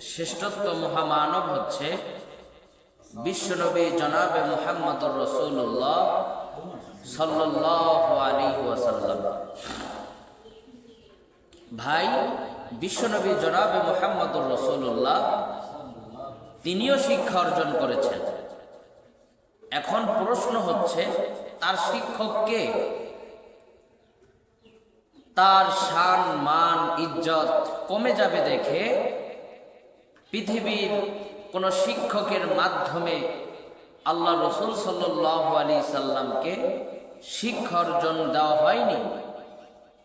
শ্রেষ্ঠত্ব মহামানব হচ্ছে বিশ্বনবী জনাবে মুহাম্মদুর রসুল্লাহ সাল্লাহ ভাই, বিশ্বনবী জনাবে মুহাম্মদুর রসুল্লাহ তিনিও শিক্ষা অর্জন করেছেন। এখন প্রশ্ন হচ্ছে, তার শিক্ষক কে? তার শান, মান, ইজ্জত কমে যাবে দেখে পৃথিবীর কোন শিক্ষকের মাধ্যমে আল্লাহ রসুল সাল্লাহ আলী সাল্লামকে শিক্ষা অর্জন দেওয়া হয়নি।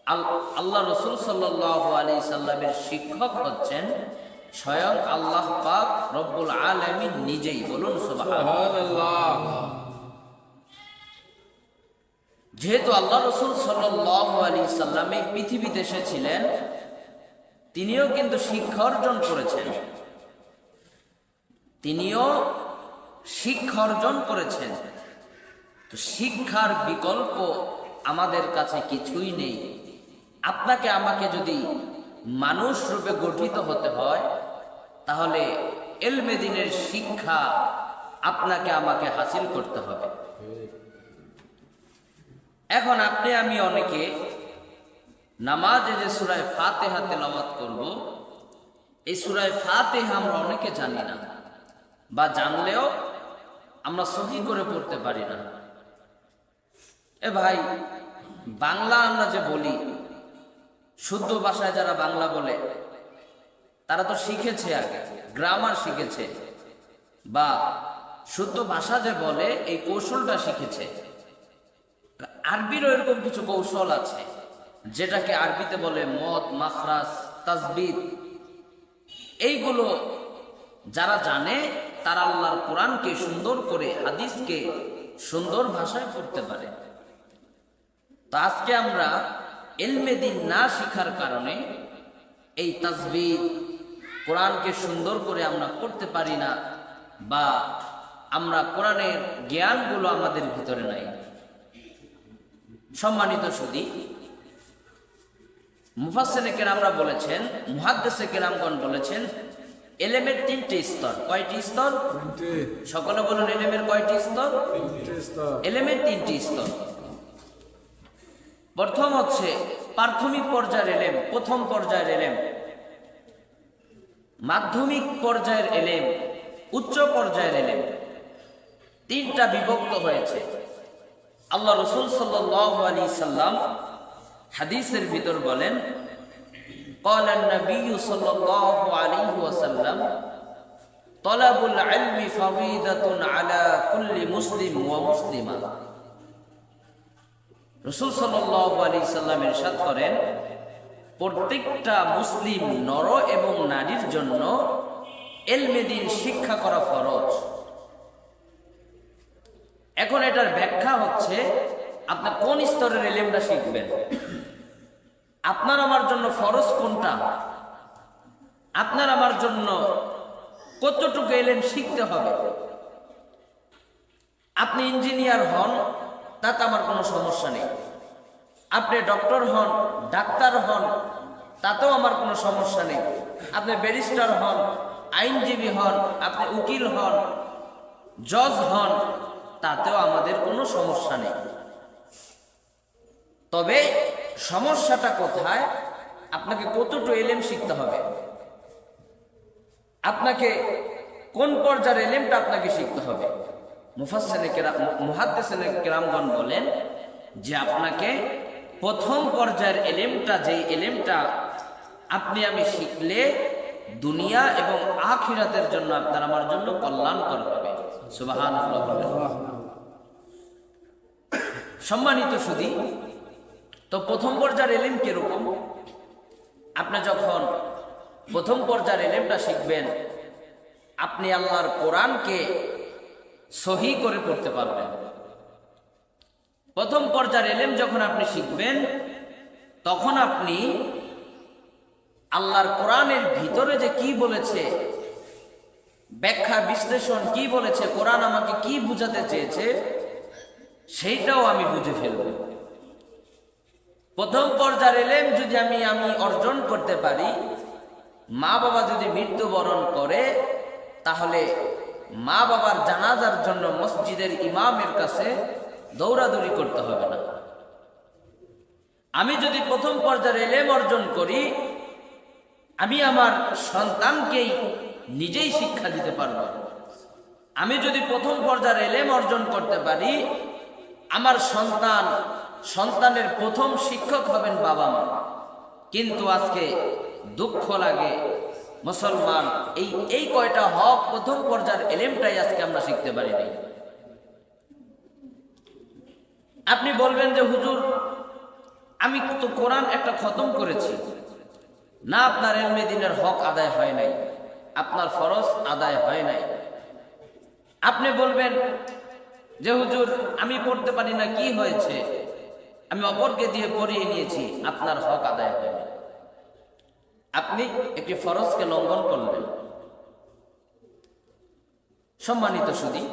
আল- আল্লাহ রসুল সাল্লাহ আলী সাল্লামের শিক্ষক হচ্ছেন স্বয়ং আল্লাহ পাক রব্বুল আলমী নিজেই। বলুন যেহেতু আল্লাহ রসুল সাল্লাহ আলী সাল্লাম পৃথিবীতে এসেছিলেন, তিনিও কিন্তু শিক্ষা অর্জন করেছেন। তিনিও শিক্ষা অর্জন করেছেন। তো শিক্ষার বিকল্প আমাদের কাছে কিছুই নেই। আপনাকে আমাকে যদি মানুষ রূপে গঠিত হতে হয়, তাহলে এলমেদিনের শিক্ষা আপনাকে আমাকে হাসিল করতে হবে। এখন আপনি, আমি অনেকে নামাজে যে সুরায় ফাতেহা তেলাওয়াত করব, এই সুরায় ফাতেহা আমরা অনেকে জানি না। বা জানলেও আমরা সহি করে পড়তে পারি না। এ ভাই, বাংলা আমরা যে বলি, শুদ্ধ ভাষায় যারা বাংলা বলে, তারা তো শিখেছে আগে গ্রামার শিখেছে, বা শুদ্ধ ভাষা যে বলে, এই কৌশলটা শিখেছে। আরবিরও এরকম কিছু কৌশল আছে, যেটাকে আরবিতে বলে মদ মাখরাস তাজবিদ এইগুলো যারা জানে তারা আল্লাহর কোরআনকে সুন্দর করে, হাদিসকে সুন্দর ভাষায় পড়তে পারে। তো আজকে আমরা এলমেদিন না শিখার কারণে এই তাজবিদ কোরআনকে সুন্দর করে আমরা পড়তে পারি না বা আমরা কোরআনের জ্ঞানগুলো আমাদের ভিতরে নাই। সম্মানিত সুদী মুফাসেনে কেরামরা বলেছেন, মুহাদ্দেসে কেরামগণ বলেছেন এলেমের তিনটি স্তর। কয়টি স্তর? সকলে বলুন এলেমের কয়টি স্তর? এলেমের তিনটি স্তর। প্রথম হচ্ছে প্রাথমিক পর্যায়ের এলেম প্রথম পর্যায়ের এলেম মাধ্যমিক পর্যায়ের এলেম উচ্চ পর্যায়ের এলেম তিনটা বিভক্ত হয়েছে। আল্লাহ রসুল সাল্লাহ আলী সাল্লাম হাদিসের ভিতর বলেন قال النبي صلى الله عليه وسلم طلب العلم فريضة على كل مسلم ومسلمة রসুল সাল্লাহ আলী সাল্লাম ইরশাদ করেন প্রত্যেকটা মুসলিম নর এবং নারীর জন্য এলমেদিন শিক্ষা করা ফরজ এখন এটার ব্যাখ্যা হচ্ছে আপনি কোন স্তরের এলেমটা শিখবেন আপনার আমার জন্য ফরজ কোনটা? আপনার আমার জন্য কতটুকু এলেন শিখতে হবে? আপনি ইঞ্জিনিয়ার হন, তাতে আমার কোনো সমস্যা নেই। আপনি ডক্টর হন, ডাক্তার হন, তাতেও আমার কোনো সমস্যা নেই। আপনি ব্যারিস্টার হন, আইনজীবী হন, আপনি উকিল হন, জজ হন, তাতেও আমাদের কোনো সমস্যা নেই। তবে সমস্যাটা কোথায়? আপনাকে কতটুকু এলেম শিখতে হবে? আপনাকে কোন পর্যায়ের এলেমটা আপনাকে শিখতে হবে? মুফাসেনে মুহাদ্দেসেনে কেরামগণ বলেন যে আপনাকে প্রথম পর্যায়ের এলেমটা যে এলেমটা আপনি আমি শিখলে দুনিয়া এবং আখিরাতের জন্য আপনার আমার জন্য কল্যাণকর হবে। সুবাহান সম্মানিত সুদী তো প্রথম পর্যায়ের এলেম কীরকম? আপনি যখন প্রথম পর্যায়ের এলেমটা শিখবেন, আপনি আল্লাহর কোরআনকে সহি করে পড়তে পারবেন। প্রথম পর্যায়ের এলেম যখন আপনি শিখবেন, তখন আপনি আল্লাহর কোরআনের ভিতরে যে কি বলেছে, ব্যাখ্যা, বিশ্লেষণ কি বলেছে, কোরআন আমাকে কি বুঝাতে চেয়েছে, সেইটাও আমি বুঝে ফেলব। প্রথম পর্যায়ের এলেম যদি আমি আমি অর্জন করতে পারি, মা বাবা যদি মৃত্যুবরণ করে, তাহলে মা বাবার জানাজার জন্য মসজিদের ইমামের কাছে দৌড়াদৌড়ি করতে হবে না। আমি যদি প্রথম পর্যায়ে এলেম অর্জন করি, আমি আমার সন্তানকেই নিজেই শিক্ষা দিতে পারব। আমি যদি প্রথম পর্যায়ের এলেম অর্জন করতে পারি, আমার সন্তান সন্তানের প্রথম শিক্ষক হবেন বাবা মা। কিন্তু আজকে দুঃখ লাগে মুসলমান, এই এই কয়টা হক প্রথম পর্যায়ের এলেমটাই আজকে আমরা শিখতে পারি নাই। আপনি বলবেন যে, হুজুর, আমি তো কোরআন একটা খতম করেছি। না আপনার এলমে দিনের হক আদায় হয় নাই, আপনার ফরজ আদায় হয় নাই। আপনি বলবেন যে, হুজুর, আমি পড়তে পারি না, কি হয়েছে? আমি অপরকে দিয়ে পড়িয়ে নিয়েছি, আপনার হক আদায় নাই আপনি একটি ফরজকে লঙ্ঘন করলেন। সম্মানিত সুদী,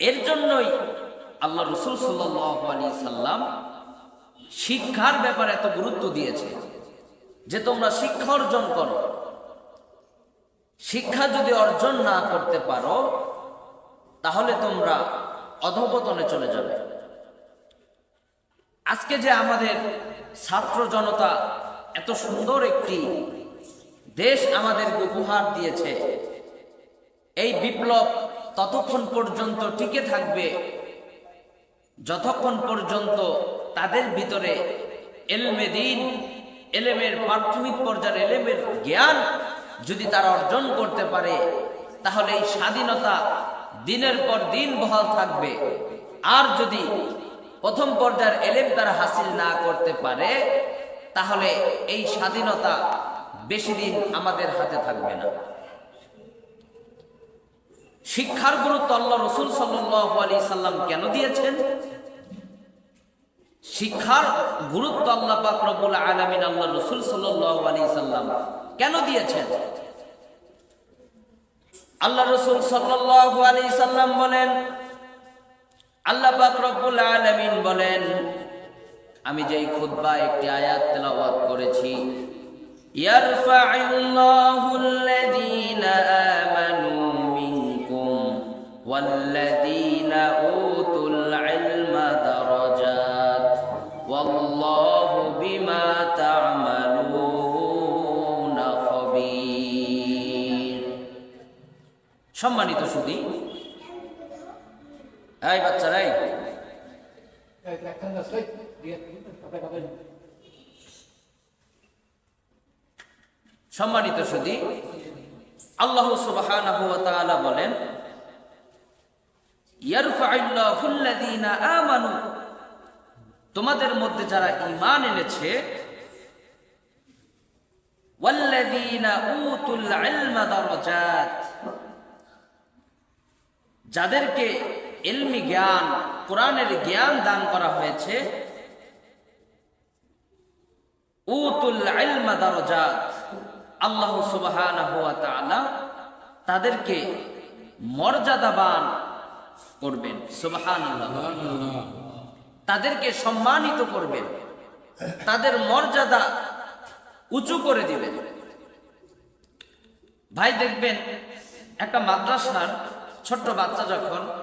এর জন্যই আল্লাহ রসুল সাল্লি সাল্লাম শিক্ষার ব্যাপারে এত গুরুত্ব দিয়েছে যে তোমরা শিক্ষা অর্জন করো। শিক্ষা যদি অর্জন না করতে পারো, তাহলে তোমরা অধপতনে চলে যাবে। আজকে যে আমাদের ছাত্র জনতা এত সুন্দর একটি দেশ আমাদের উপহার দিয়েছে, এই বিপ্লব ততক্ষণ পর্যন্ত টিকে থাকবে, যতক্ষণ পর্যন্ত তাদের ভিতরে এলমে দিন, এলেমের প্রাথমিক পর্যায়ের এলেমের জ্ঞান যদি তারা অর্জন করতে পারে, তাহলে এই স্বাধীনতা দিনের পর দিন বহাল থাকবে। আর যদি প্রথম পর্যায়ের এলেম তারা হাসিল না করতে পারে, তাহলে এই স্বাধীনতা বেশি দিন আমাদের হাতে থাকবে না। শিক্ষার গুরুত্ব আল্লাহ রসুল সাল্লি সাল্লাম কেন দিয়েছেন? শিক্ষার গুরুত্ব আল্লাহ পাক রব্বুল আলামিন আল্লাহ রসুল সাল্লি সাল্লাম কেন দিয়েছেন? আল্লাহ রসুল সাল্লি সাল্লাম বলেন আল্লাহ রব্বুল আলামিন বলেন আমি যেই খুতবা একটি আয়াত তেলাওয়াত করেছি সম্মানিত আল্লাযীনা এই বাচ্চারা সম্মানিত সুদী আল্লাহ সুবহানাহু ওয়া তাআলা বলেন তোমাদের মধ্যে যারা ঈমান এনেছে ওয়াল্লাযীনা উতুল ইলমা দারাজাত যাদেরকে ইলমি জ্ঞান, কোরআনের জ্ঞান দান করা হয়েছে। আল্লাহ তাআলা তাদেরকে মর্যাদাবান করবেন। সুবহানাল্লাহ। তাদেরকে সম্মানিত করবেন। তাদের মর্যাদা উঁচু করে দিবেন। ভাই, দেখবেন একটা মাদ্রাসার ছোট্ট বাচ্চা যখন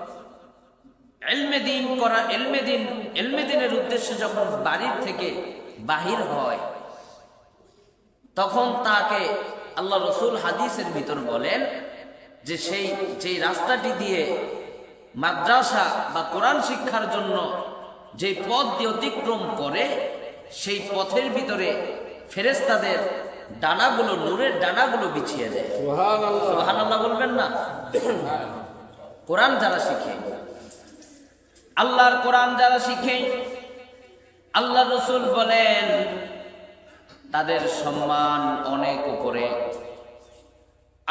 এলমে দিন করা এলমে দিন এলমে দিনের উদ্দেশ্যে যখন বাড়ির থেকে বাহির হয় তখন তাকে আল্লাহ রসুল হাদিসের ভিতর বলেন যে সেই যেই রাস্তাটি দিয়ে মাদ্রাসা বা কোরআন শিক্ষার জন্য যে পথ দিয়ে অতিক্রম করে সেই পথের ভিতরে ফেরেস্তাদের ডানাগুলো নূরের ডানাগুলো বিছিয়ে দেয়। বলবেন না? কোরআন যারা শিখে আল্লাহর কোরআন যারা শিখে, আল্লাহ রসুল বলেন, তাদের সম্মান অনেক উপরে।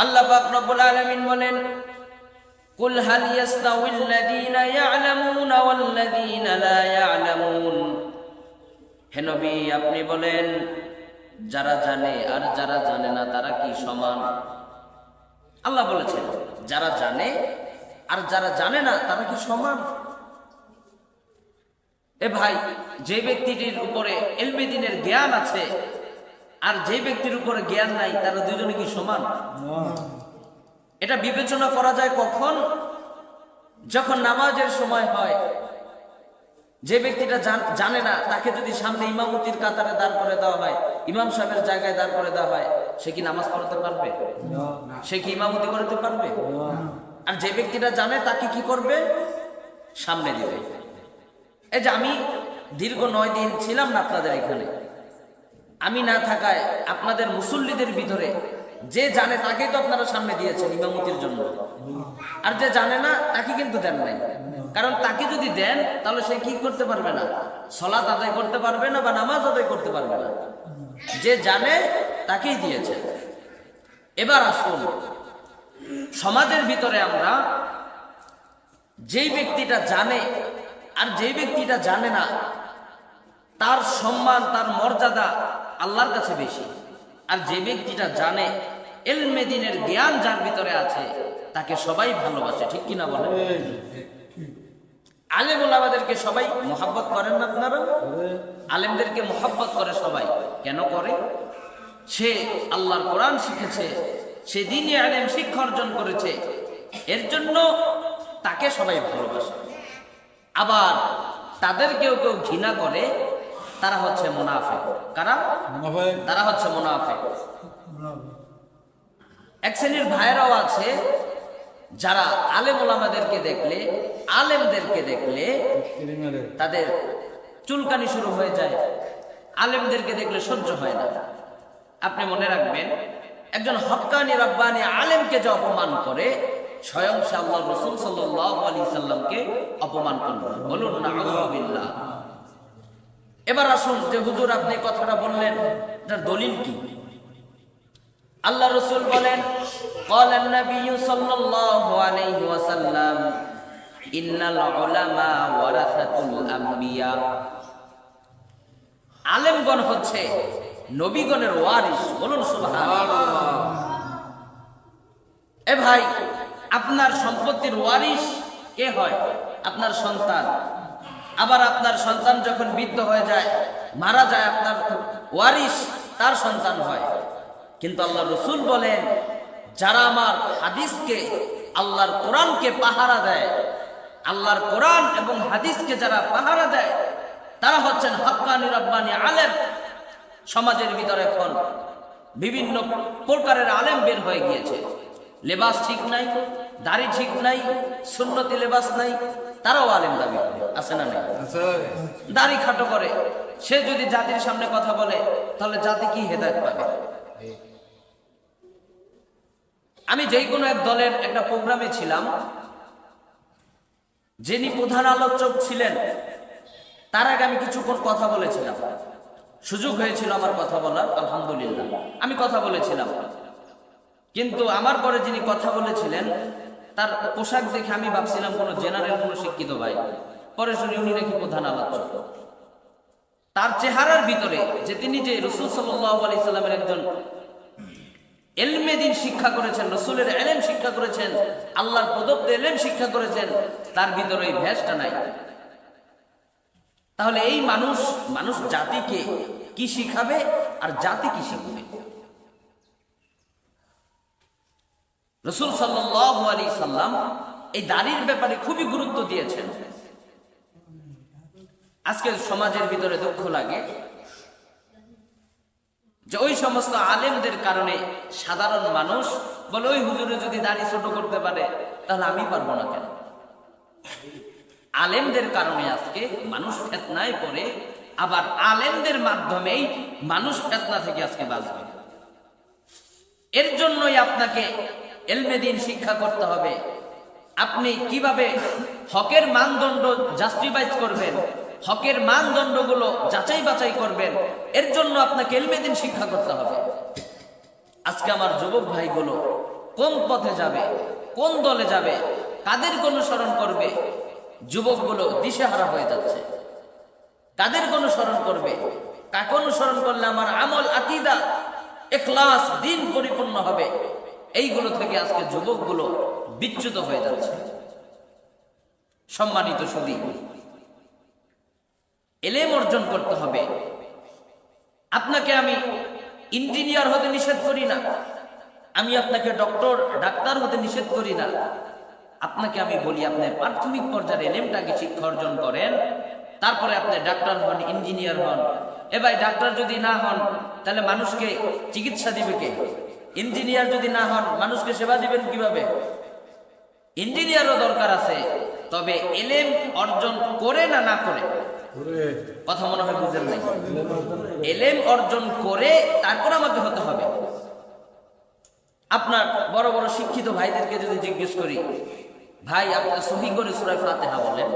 আল্লাহ পাক রব্বুল আলামিন বলেন, কুল হাল ইয়াস্তাউিল লাযীনা ইয়া'লামুনা ওয়াল লাযীনা লা ইয়া'লামুন? হে নবী, আপনি বলেন, যারা জানে আর যারা জানে না, তারা কি সমান? আল্লাহ বলেছেন, যারা জানে আর যারা জানে না, তারা কি সমান? এ ভাই, যে ব্যক্তিটির উপরে এলমে দিনের জ্ঞান আছে, আর যে ব্যক্তির উপরে জ্ঞান নাই, তারা দুজনে কি সমান? এটা বিবেচনা করা যায় কখন? যখন নামাজের সময় হয়, যে ব্যক্তিটা জানে না, তাকে যদি সামনে ইমামতির কাতারে দাঁড় করে দেওয়া হয়, ইমাম সাহেবের জায়গায় দাঁড় করে দেওয়া হয়, সে কি নামাজ পড়াতে পারবে? সে কি ইমামতি করতে পারবে? আর যে ব্যক্তিটা জানে, তাকে কি করবে? সামনে দিবে। এই যে আমি দীর্ঘ নয় দিন ছিলাম না আপনাদের এখানে, আমি না থাকায় আপনাদের মুসল্লিদের ভিতরে যে জানে তাকেই তো আপনারা সামনে দিয়েছেন ইমামতির জন্য। আর যে জানে না, তাকে কিন্তু দেন নাই। কারণ তাকে যদি দেন, তাহলে সে কি করতে পারবে না? সলাত আদায় করতে পারবে না বা নামাজ আদায় করতে পারবে না। যে জানে, তাকেই দিয়েছে। এবার আসুন, সমাজের ভিতরে আমরা যেই ব্যক্তিটা জানে আর যেই ব্যক্তিটা জানে না, তার সম্মান, তার মর্যাদা আল্লাহর কাছে বেশি। আর যে ব্যক্তিটা জানে এলমেদিনের জ্ঞান যার ভিতরে আছে, তাকে সবাই ভালোবাসে, ঠিক কিনা বলে আলেম আমাদেরকে সবাই মোহাব্বত করেন না আপনারা? আলেমদেরকে মোহাব্বত করে সবাই। কেন করে? সে আল্লাহর কোরআন শিখেছে, সে দিনই আলেম শিক্ষা অর্জন করেছে, এর জন্য তাকে সবাই ভালোবাসে। আবার তাদের কেউ কেউ ঘৃণা করে তারা হচ্ছে মুনাফে কারা? তারা হচ্ছে মুনাফে এক শ্রেণির ভাইয়েরাও আছে যারা আলেম ওলামাদেরকে দেখলে আলেমদেরকে দেখলে তাদের চুলকানি শুরু হয়ে যায়। আলেমদেরকে দেখলে সহ্য হয় না। আপনি মনে রাখবেন একজন হক্কানি রব্বানি আলেমকে যে অপমান করে স্বয়ং সে আল্লাহ রসুল সাল্লাহ আলী সাল্লামকে অপমান করবেন বলুন না আলহামদুলিল্লাহ এবার আসুন যে হুজুর আপনি কথাটা বললেন এটার দলিল কি আল্লাহ রসুল বলেন قال النبي صلى الله عليه وسلم إن العلماء ورثة الأنبياء আলেমগণ হচ্ছে নবীগণের ওয়ারিস বলুন সুবহানাল্লাহ এ ভাই আপনার সম্পত্তির ওয়ারিস কে হয়? আপনার সন্তান। আবার আপনার সন্তান যখন বৃদ্ধ হয়ে যায়, মারা যায়, আপনার ওয়ারিস তার সন্তান হয়। কিন্তু আল্লাহ রসুল বলেন, যারা আমার হাদিসকে, আল্লাহর কোরআনকে পাহারা দেয়, আল্লাহর কোরআন এবং হাদিসকে যারা পাহারা দেয়, তারা হচ্ছেন হক্কানি রব্বানি আলেম। সমাজের ভিতরে এখন বিভিন্ন প্রকারের আলেম বের হয়ে গিয়েছে। লেবাস ঠিক নাই দাড়ি ঠিক নাই সুন্নতি লেবাস নাই। তারাও আলেম দাবি করে আছে না নাই? দাড়ি খাটো করে। সে যদি জাতির সামনে কথা বলে তাহলে জাতি কি হেদায়ত পাবে? আমি যেই কোনো এক দলের একটা প্রোগ্রামে ছিলাম যিনি প্রধান আলোচক ছিলেন তার আগে আমি কিছুক্ষণ কথা বলেছিলাম। সুযোগ হয়েছিল আমার কথা বলার আলহামদুলিল্লাহ। আমি কথা বলেছিলাম। কিন্তু আমার পরে যিনি কথা বলেছিলেন, তার পোশাক দেখে আমি ভাবছিলাম কোনো জেনারেল কোনো শিক্ষিত ভাই। পরে শুনি উনি নাকি প্রধান আলোচক তার চেহারার ভিতরে যে তিনি যে রসুল সাল্লামের একজন এলমে দিন শিক্ষা করেছেন, রসুলের এলেম শিক্ষা করেছেন, আল্লাহর প্রদত্ত এলেম শিক্ষা করেছেন, তার ভিতরে এই ভ্যাসটা নাই। তাহলে এই মানুষ মানুষ জাতিকে কি শিখাবে আর জাতি কি শিখবে? রসুল সাল্লাহ আলী সাল্লাম এই দাড়ির ব্যাপারে খুবই গুরুত্ব দিয়েছেন। আজকে সমাজের ভিতরে দুঃখ লাগে যে ওই সমস্ত আলেমদের কারণে সাধারণ মানুষ বলে, ওই হুজুরে যদি দাড়ি ছোট করতে পারে, তাহলে আমি পারব না কেন? আলেমদের কারণে আজকে মানুষ ফেতনায় পড়ে, আবার আলেমদের মাধ্যমেই মানুষ ফেতনা থেকে আজকে বাঁচবে। এর জন্যই আপনাকে এলমেদিন শিক্ষা করতে হবে। আপনি কীভাবে হকের মানদণ্ড জাস্টিফাইজ করবেন? হকের মানদণ্ডগুলো যাচাই বাছাই করবেন? এর জন্য আপনাকে এলমেদিন শিক্ষা করতে হবে। আজকে আমার যুবক ভাইগুলো কোন পথে যাবে? কোন দলে যাবে? কাদের অনুসরণ করবে? যুবকগুলো দিশেহারা হয়ে যাচ্ছে। কাদের অনুসরণ করবে? কাকে অনুসরণ করলে আমার আমল, আকিদা, এখলাস, দিন পরিপূর্ণ হবে? এইগুলো থেকে আজকে যুবকগুলো বিচ্যুত হয়ে যাচ্ছে। সম্মানিত সুদী এলেম অর্জন করতে হবে। আপনাকে আমি ইঞ্জিনিয়ার হতে নিষেধ করি না, আমি আপনাকে ডক্টর, ডাক্তার হতে নিষেধ করি না। আপনাকে আমি বলি, আপনি প্রাথমিক পর্যায়ে এলেমটাকে শিক্ষা অর্জন করেন, তারপরে আপনি ডাক্তার হন, ইঞ্জিনিয়ার হন। এ ভাই, ডাক্তার যদি না হন, তাহলে মানুষকে চিকিৎসা দিবে কে? ইঞ্জিনিয়ার যদি না হন মানুষকে সেবা দিবেন কীভাবে? ইঞ্জিনিয়ারও দরকার আছে তবে এলেম অর্জন করে না না করে? কথা মনে হয় বুঝেন নাই? এলেম অর্জন করে তারপর আমাকে হতে হবে। আপনার বড় বড় শিক্ষিত ভাইদেরকে যদি জিজ্ঞেস করি ভাই আপনি সহি করে সুরায় ফাতেহা বলেন?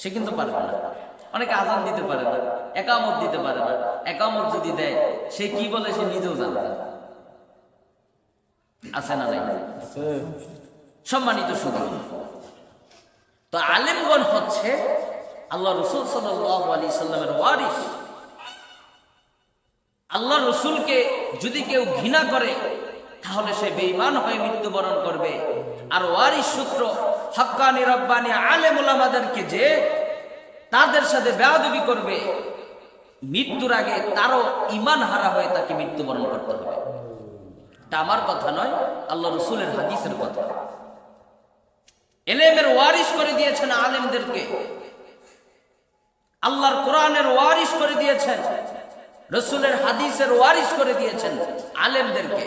সে কিন্তু পারবে না। অনেকে আজান দিতে পারে না একামত দিতে পারে না। একামত যদি দেয় সে কি বলে সে নিজেও জানে না। আছে না নাই? সম্মানিত শুধু তো আলেমগণ হচ্ছে আল্লাহ রসুল সাল্লাহ আলী সাল্লামের ওয়ারিস। আল্লাহ রসুলকে যদি কেউ ঘৃণা করে, তাহলে সে বেঈমান হয়ে মৃত্যুবরণ করবে। আর ওয়ারিস সূত্র, হক্কানি রব্বানি আলেমুল আমাদেরকে যে তাদের সাথে বেয়াদবি করবে, মৃত্যুর আগে তারও ইমান হারা হয়ে তাকে মৃত্যুবরণ করতে হবে। এটা আমার কথা নয়, আল্লাহ রসুলের হাদিসের কথা। এলেমের ওয়ারিশ করে দিয়েছেন আলেমদেরকে। আল্লাহর কোরআনের ওয়ারিশ করে দিয়েছেন, রসুলের হাদিসের ওয়ারিশ করে দিয়েছেন আলেমদেরকে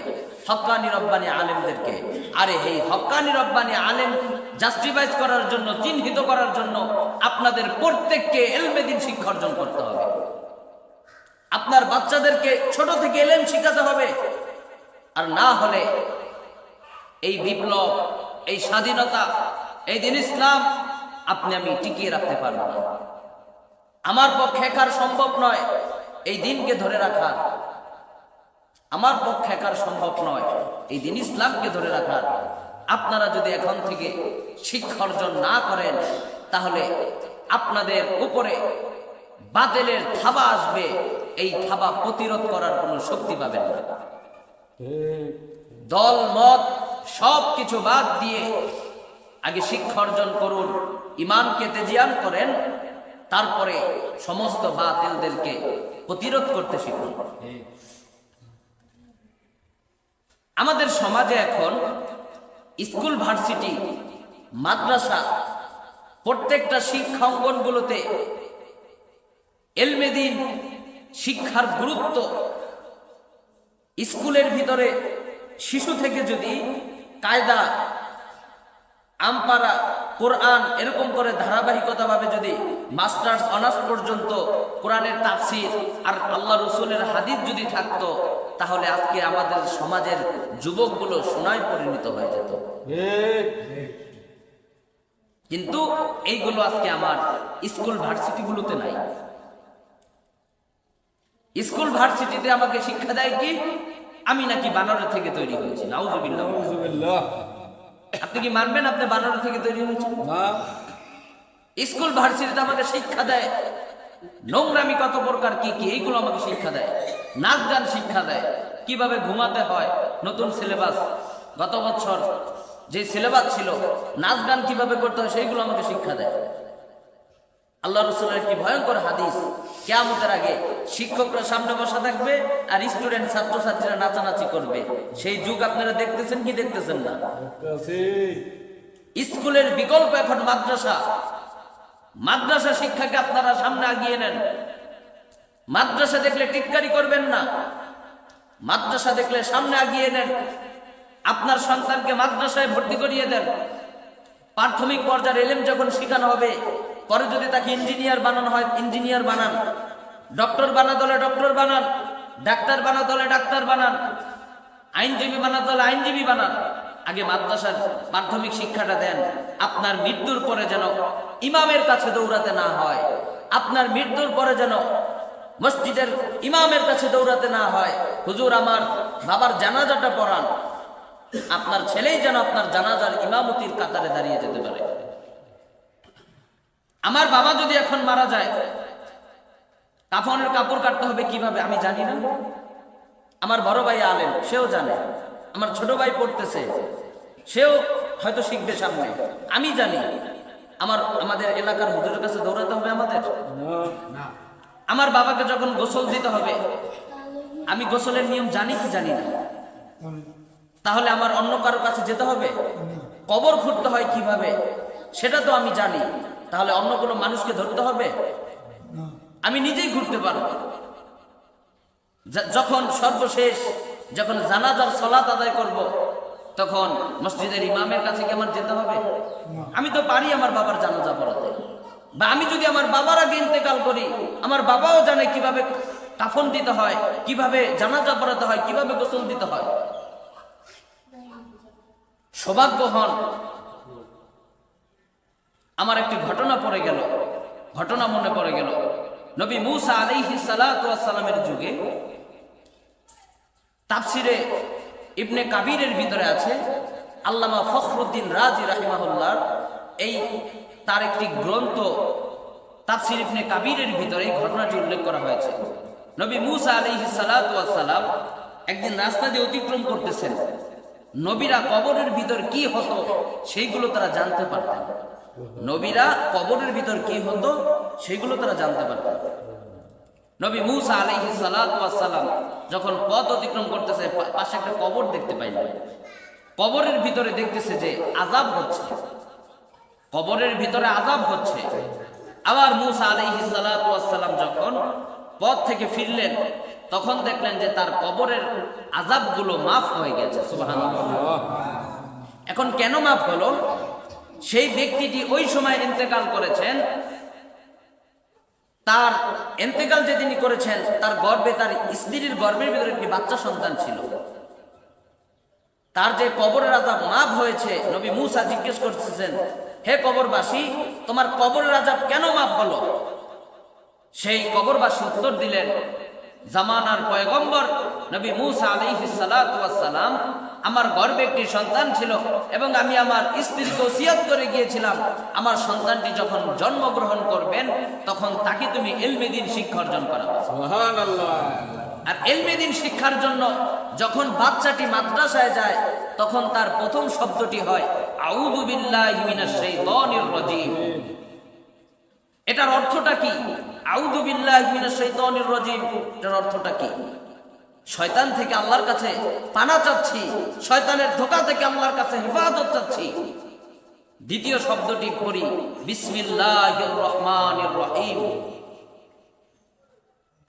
হক্কানি রব্বানি আলেমদেরকে। আরে এই হক্কানি রব্বানি আলেম জাস্টিফাইজ করার জন্য, চিহ্নিত করার জন্য আপনাদের প্রত্যেককে এলমেদিন শিক্ষা অর্জন করতে হবে। আপনার বাচ্চাদেরকে ছোট থেকে এলেম শিখাতে হবে। আর না হলে এই বিপ্লব, এই স্বাধীনতা, এই দিন ইসলাম আপনি আমি টিকিয়ে রাখতে পারব না। আমার পক্ষে একার সম্ভব নয় এই দিনকে ধরে রাখা। আমার পক্ষে একার সম্ভব নয় এই দিন ইসলামকে ধরে রাখার আপনারা যদি এখন থেকে শিক্ষা অর্জন না করেন, তাহলে আপনাদের উপরে বাতিলের থাবা আসবে। এই থাবা প্রতিরোধ করার কোনো শক্তি পাবেন না। দল, মত, সব কিছু বাদ দিয়ে আগে শিক্ষা অর্জন করুন, ইমানকে তেজিয়ান করেন, তারপরে সমস্ত বাতিলদেরকে প্রতিরোধ করতে শিখুন। আমাদের সমাজে এখন স্কুল, ভার্সিটি, মাদ্রাসা প্রত্যেকটা শিক্ষা অঙ্গনগুলোতে এলমেদিন শিক্ষার গুরুত্ব স্কুলের ভিতরে শিশু থেকে যদি কায়দা আমপারা কোরআন এরকম করে ধারাবাহিকতাভাবে যদি মাস্টার্স অনার্স পর্যন্ত কোরআনের তাফসির আর আল্লাহ রসুলের হাদিস যদি থাকতো তাহলে আজকে আমাদের সমাজের যুবকগুলো সোনায় পরিণত হয়ে যেত। কিন্তু এইগুলো আজকে আমার স্কুল ভার্সিটিগুলোতে নাই। স্কুল ভার্সিটিতে আমাকে শিক্ষা দেয় কি? আমি নাকি বানরের থেকে তৈরি হয়েছি আপনি কি মানবেন আপনি বানর থেকে তৈরি হয়েছেন? স্কুল ভার্সিটিতে আমাকে শিক্ষা দেয়। নোংরামি কত প্রকার কি কি এইগুলো আমাকে শিক্ষা দেয়। নাচ গান শিক্ষা দেয়। কীভাবে ঘুমাতে হয়? নতুন সিলেবাস। গত বছর যে সিলেবাস ছিল নাচ গান কীভাবে করতে হয় সেইগুলো আমাকে শিক্ষা দেয়। আল্লাহ রসুলের একটি ভয়ঙ্কর হাদিস। কেয়ামতের আগে শিক্ষকরা সামনে বসা থাকবে আর স্টুডেন্ট ছাত্রছাত্রীরা নাচানাচি করবে। সেই যুগ আপনারা দেখতেছেন কি দেখতেছেন না? স্কুলের বিকল্প এখন মাদ্রাসা। মাদ্রাসা শিক্ষাকে আপনারা সামনে আগিয়ে নেন। মাদ্রাসা দেখলে টিটকারি করবেন না। মাদ্রাসা দেখলে সামনে আগিয়ে নেন। আপনার সন্তানকে মাদ্রাসায় ভর্তি করিয়ে দেন। প্রাথমিক পর্যায়ের এলেম যখন শেখানো হবে পরে যদি তাকে ইঞ্জিনিয়ার বানানো হয়, ইঞ্জিনিয়ার বানান। ডক্টর বানাতে হলে ডক্টর বানান, ডাক্তার বানাতে হলে ডাক্তার বানান, আইনজীবী বানাতে হলে আইনজীবী বানান। আগে মাদ্রাসার মাধ্যমিক শিক্ষাটা দেন। আপনার মৃত্যুর পরে যেন ইমামের কাছে দৌড়াতে না হয়, আপনার মৃত্যুর পরে যেন মসজিদের ইমামের কাছে দৌড়াতে না হয়। হুজুর, আমার বাবার জানাজাটা পড়ান। আপনার ছেলেই যেন আপনার জানাজার ইমামতির কাতারে দাঁড়িয়ে যেতে পারে। আমার বাবা যদি এখন মারা যায়, কাফনের কাপড় কাটতে হবে কীভাবে আমি জানি না। আমার বড় ভাই আলেন সেও জানে। আমার ছোট ভাই পড়তেছে, সেও হয়তো শিখবে সামনে। আমি জানি। আমার, আমাদের এলাকার হুজুরের কাছে দৌড়াতে হবে আমাদের? আমার বাবাকে যখন গোসল দিতে হবে, আমি গোসলের নিয়ম জানি কি জানি না। তাহলে আমার অন্য কারও কাছে যেতে হবে? কবর খুঁড়তে হয় কীভাবে? সেটা তো আমি জানি। তাহলে অন্য কোনো মানুষকে ধরতে হবে? আমি নিজেই ঘুরতে পারব। যখন সর্বশেষ যখন জানাজার সলাত আদায় করব তখন মসজিদের ইমামের কাছে কি আমার যেতে হবে? আমি তো পারি আমার বাবার জানাজা পড়াতে। বা আমি যদি আমার বাবার আগে ইন্তেকাল করি আমার বাবাও জানে কীভাবে কাফন দিতে হয় কীভাবে জানাজা পড়াতে হয় কীভাবে গোসল দিতে হয়। সৌভাগ্য হন আমার একটি ঘটনা পড়ে গেল। ঘটনা মনে পড়ে গেল। নবী মুসা আলাইহি সালামের যুগে তাফসিরে ইবনে কাবিরের ভিতরে আছে, আল্লামা ফখরুদ্দিন রাজি রাহিমাহুল্লাহ। এই তার একটি গ্রন্থ তাফসির ইবনে কাবিরের ভিতরে এই ঘটনাটি উল্লেখ করা হয়েছে। নবী মুসা আলাইহি সালাম একদিন রাস্তা দিয়ে অতিক্রম করতেছেন। নবীরা কবরের ভিতর কি হতো, সেইগুলো তারা জানতে পারতেন। নবীরা কবরের ভিতর কি হতো, সেগুলো তারা জানতে পারতেন নবী মুসা আলাইহি সালাম যখন পথ অতিক্রম করতেছে পাশে একটা কবর দেখতে পাইলেন। কবরের ভিতরে দেখতেছে যে আজাব হচ্ছে। কবরের ভিতরে আজাব হচ্ছে। আবার মুসা আলাইহি সালাম যখন পথ থেকে ফিরলেন, তখন দেখলেন যে তার কবরের আজাবগুলো মাফ হয়ে গেছে। সুবহানাল্লাহ। এখন কেন মাফ হলো? সেই ব্যক্তিটি ওই সময় ইন্তেকাল করেছেন। তার এন্তেকাল যে তিনি করেছেন, তার গর্ভে, তার স্ত্রীর গর্ভের ভিতরে একটি বাচ্চা সন্তান ছিল। তার যে কবরের আজাব মাপ হয়েছে, নবী মুসা জিজ্ঞেস করতেছেন, হে কবরবাসী, তোমার কবরের আজাব কেন মাপ হলো? সেই কবরবাসী উত্তর দিলেন, জামানার পয়গম্বর নবী মুসা ওয়াস সালাম আমার গর্বে একটি সন্তান ছিল এবং আমি আমার স্ত্রীকে ওসিয়াত করে গিয়েছিলাম। আমার সন্তানটি যখন জন্মগ্রহণ করবেন তখন তাকে তুমি এলমেদিন শিক্ষা অর্জন করাবে আর এলমেদিন শিক্ষার জন্য যখন বাচ্চাটি মাদ্রাসায় যায় তখন তার প্রথম শব্দটি হয় এটার অর্থটা কি? আউযু বিল্লাহি মিনাশ শাইতানির রাজীম। এটার অর্থটা কি? শয়তান থেকে আল্লাহর কাছে পানা চাচ্ছি, শয়তানের ধোকা থেকে আল্লাহর কাছে হেফাজত চাচ্ছি। দ্বিতীয় শব্দটি রহমানির রহিম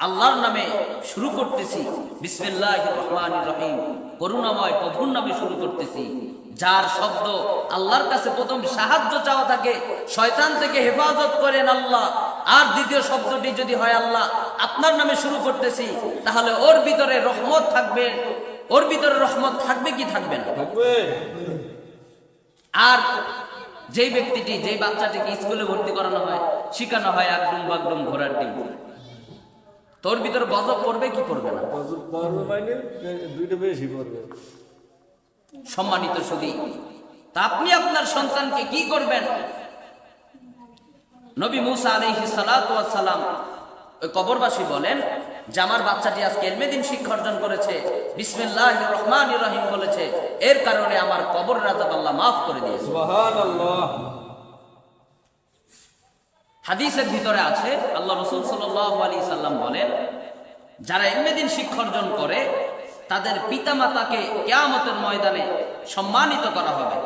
আল্লাহর নামে শুরু করতেছি বিসমিল্লাহির রহমানির রহিম করুণাময় প্রভুর নামে শুরু করতেছি, যার শব্দ আল্লাহর কাছে প্রথম সাহায্য চাওয়া থাকে, শয়তান থেকে হেফাজত করেন আল্লাহ। আর দ্বিতীয় শব্দটি যদি হয় আল্লাহ আপনার নামে শুরু করতেছি তাহলে ওর ভিতরে রহমত থাকবে। ওর ভিতরে রহমত থাকবে কি থাকবে না? আর যেই ব্যক্তিটি যেই বাচ্চাটিকে স্কুলে ভর্তি করানো হয় শিখানো হয় একদম বাগডুম ঘোরার ডিম তোর ভিতরে গজব পড়বে কি পড়বে না? মানে দুইটা বেশি পড়বে। সম্মানিত সুদী তা আপনি আপনার সন্তানকে কি করবেন? নবী মুসা আলাইহি সালাম ওই কবরবাসী বলেন যে আমার বাচ্চাটি আজকে এলমেদিন শিক্ষা অর্জন করেছে বিসমিল্লাহ রহমান রহিম বলেছে এর কারণে আমার কবর রাজা আল্লাহ মাফ করে দিয়েছে। হাদিসের ভিতরে আছে আল্লাহ রসুল সাল্লাহ আলী সাল্লাম বলেন যারা এমনিদিন শিক্ষা অর্জন করে তাদের পিতামাতাকে কেয়ামতের ময়দানে সম্মানিত করা হবে।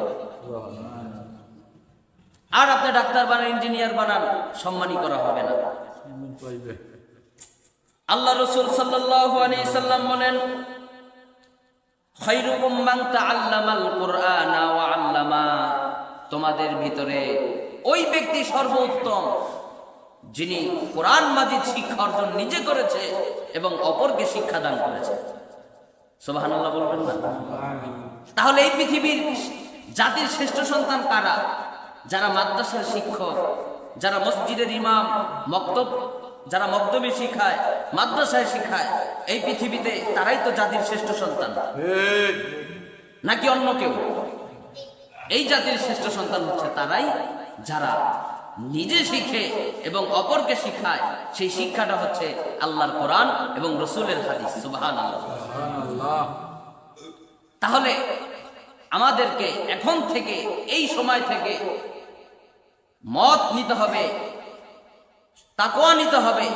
আর আপনি ডাক্তার বানান ইঞ্জিনিয়ার বানান সম্মানী করা হবে না। আল্লাহ রসুল সাল্লাম বলেন আল্লামা। তোমাদের ভিতরে ওই ব্যক্তি সর্বোত্তম, যিনি কোরআন মাজিদ শিক্ষা অর্জন নিজে করেছে এবং অপরকে শিক্ষা দান করেছে। বলবেন না? তাহলে এই পৃথিবীর জাতির শ্রেষ্ঠ সন্তান কারা? যারা মাদ্রাসার শিক্ষক যারা মসজিদের ইমাম, মক্তব, যারা মক্তবে শিখায়, মাদ্রাসায় শিখায়, এই পৃথিবীতে তারাই তো জাতির শ্রেষ্ঠ সন্তান। নাকি অন্য কেউ? এই জাতির শ্রেষ্ঠ সন্তান হচ্ছে তারাই যারা নিজে শিখে এবং অপরকে শিখায়। সেই শিক্ষাটা হচ্ছে আল্লাহর কোরআন এবং রসুলের হাদিস। সুবহান তাহলে আমাদেরকে এখন থেকে, এই সময় থেকে মত নিতে হবে তাকোয়া নিতে হবে,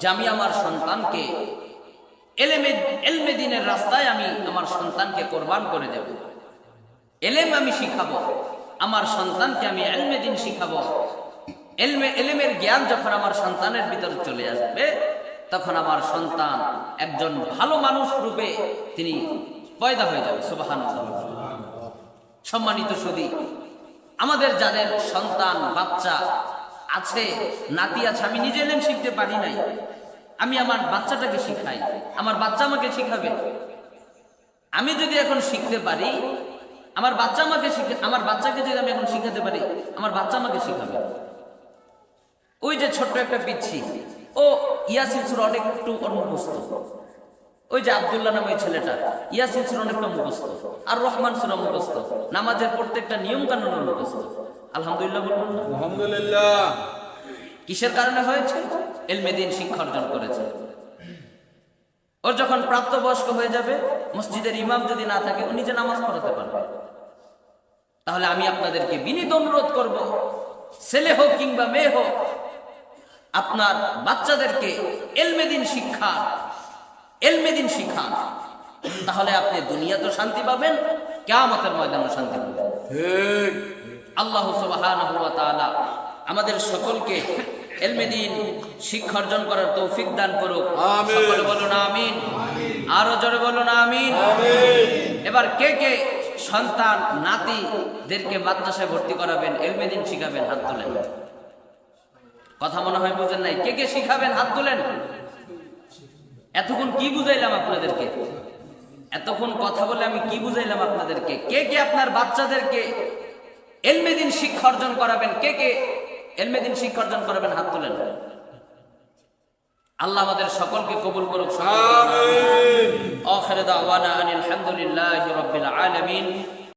যে আমি আমার সন্তানকে এলেমে, এলমে দিনের রাস্তায় আমি আমার সন্তানকে কোরবান করে দেব। এলেম আমি শিখাবো, আমার সন্তানকে আমি এলমে দিন শিখাবো। এলমে, এলেমের জ্ঞান যখন আমার সন্তানের ভিতরে চলে আসবে, তখন আমার সন্তান একজন ভালো মানুষ রূপে তিনি পয়দা হয়ে যাবে সুবাহান সম্মানিত সুদী আমাদের যাদের সন্তান, বাচ্চা আছে, নাতি আছে, আমি নিজে এলেম শিখতে পারি নাই। আমি আমার বাচ্চাটাকে শিখাই। আমার বাচ্চা আমাকে শিখাবে। আমি যদি এখন শিখতে পারি, আমার বাচ্চা আমাকে শিখে, আমার বাচ্চাকে যদি আমি এখন শিখাতে পারি, আমার বাচ্চা আমাকে শিখাবে। ওই যে ছোট্ট একটা পিচ্ছি, ও ইয়াসিন সুর অনেকটু ওর মুখস্থ ওই যে আবদুল্লাহ নামে ওই ছেলেটা। ইয়াসিন সুর অনেকটা মুখস্থ। আর রহমান সুরা মুখস্থ। নামাজের প্রত্যেকটা নিয়ম কানুন মুখস্থ। আলহামদুলিল্লাহ বলুন আলহামদুলিল্লাহ। কিসের কারণে হয়েছে? এলমেদিন শিক্ষা অর্জন করেছে। ওর যখন প্রাপ্তবয়স্ক হয়ে যাবে মসজিদের ইমাম যদি না থাকে ও নিজে নামাজ পড়াতে পারবে। তাহলে আমি আপনাদেরকে বিনীত অনুরোধ করব ছেলে হোক কিংবা মেয়ে হোক আপনার বাচ্চাদেরকে এলমেদিন শিক্ষা এলমেদিন শিক্ষা তাহলে আপনি দুনিয়া তো শান্তি পাবেন কেয়ামতের ময়দানে শান্তি পাবেন। আল্লাহ সুবহানাহু আমাদের সকলকে এলমেদিন শিক্ষা অর্জন করার তৌফিক দান করুক। সকলে বলুন আমিন। আরও জোরে বলুন আমিন। এবার কে কে সন্তান নাতিদেরকে মাদ্রাসায় ভর্তি করাবেন এলমেদিন শিখাবেন হাত তোলেন। কথা মনে হয় বুঝেন নাই? কে কে শিখাবেন হাত তোলেন? এতক্ষণ কি বুঝাইলাম আপনাদেরকে? এতক্ষণ কথা বলে আমি কি বুঝাইলাম আপনাদেরকে? কে কে আপনার বাচ্চাদেরকে এলমেদিন শিক্ষা অর্জন করাবেন? কে কে এলমেদিন শিক্ষা অর্জন করাবেন? হাত তুলেন। আল্লাহ আমাদের সকলকে কবুল করুক আমিন। আখির দাওয়ানা আনিল হামদুলিল্লাহি রাব্বিল আলামিন।